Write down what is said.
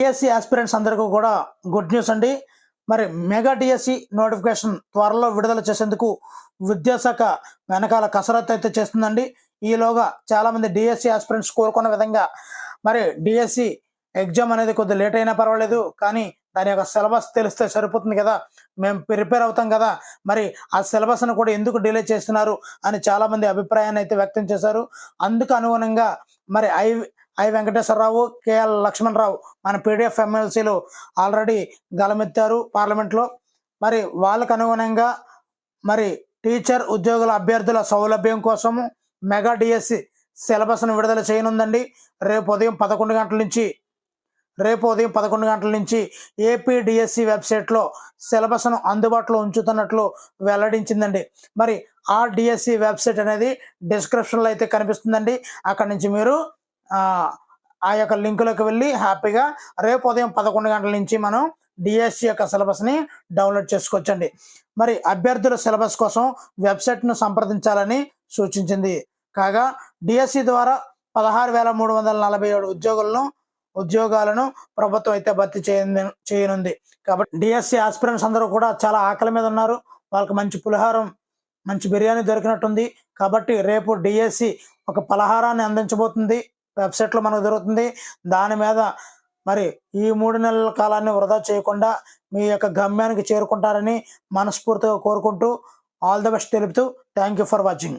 DSC aspirants అందరికీ కూడా good news అండి. మరి మెగా డిఎస్సి నోటిఫికేషన్ త్వరలో విడుదల చేసేందుకు విద్యాశాఖ వెనకాల కసరత్తు అయితే చేస్తుందండి. ఈలోగా చాలా మంది డిఎస్సి ఆస్పిరెంట్స్ కోరుకున్న విధంగా మరి డిఎస్సి ఎగ్జామ్ అనేది కొద్దిగా లేట్ అయినా పర్వాలేదు. కానీ దాని యొక్క సిలబస్ తెలిస్తే సరిపోతుంది కదా. మేము ప్రిపేర్ అవుతాం కదా. మరి ఆ సిలబస్ను కూడా ఎందుకు డిలే చేస్తున్నారు అని చాలా మంది అభిప్రాయాన్ని అయితే వ్యక్తం చేశారు. అందుకు అనుగుణంగా మరి I I Venkateswararao K L Lakshmanarao మన పీడిఎఫ్ ఎమ్మెల్సీలు ఆల్రెడీ గలమెత్తారు పార్లమెంట్లో. మరి వాళ్ళకు అనుగుణంగా మరి టీచర్ ఉద్యోగుల అభ్యర్థుల సౌలభ్యం కోసము మెగా డిఎస్సి సిలబస్ను విడుదల చేయనుందండి. రేపు ఉదయం పదకొండు గంటల నుంచి రేపు ఉదయం పదకొండు గంటల నుంచి ఏపీడిఎస్సి వెబ్సైట్లో సిలబస్ను అందుబాటులో ఉంచుతున్నట్లు వెల్లడించిందండి. మరి ఆ డిఎస్సి వెబ్సైట్ అనేది డిస్క్రిప్షన్లో అయితే కనిపిస్తుందండి. అక్కడి నుంచి మీరు ఆ, యొక్క లింకులోకి వెళ్ళి హ్యాపీగా రేపు ఉదయం పదకొండు గంటల నుంచి మనం డిఎస్సి యొక్క సిలబస్ని డౌన్లోడ్ చేసుకోవచ్చండి. మరి అభ్యర్థుల సిలబస్ కోసం వెబ్సైట్ను సంప్రదించాలని సూచించింది. కాగా డిఎస్సి ద్వారా పదహారు వేల మూడు వందల నలభై ఏడు ఉద్యోగులను ఉద్యోగాలను ప్రభుత్వం అయితే భర్తీ చేయను చేయనుంది. కాబట్టి డిఎస్సి ఆస్పిరెంట్స్ అందరూ కూడా చాలా ఆకలి మీద ఉన్నారు. వాళ్ళకి మంచి పులిహారం మంచి బిర్యానీ దొరికినట్టుంది. కాబట్టి రేపు డిఎస్సి ఒక పలహారాన్ని అందించబోతుంది. వెబ్సైట్లో మనకు దొరుకుతుంది. దాని మీద మరి ఈ మూడు నెలల కాలాన్ని వృధా చేయకుండా మీ యొక్క గమ్యానికి చేరుకుంటారని మనస్ఫూర్తిగా కోరుకుంటూ ఆల్ ద బెస్ట్ తెలుపుతూ థ్యాంక్ యూ ఫర్ వాచింగ్.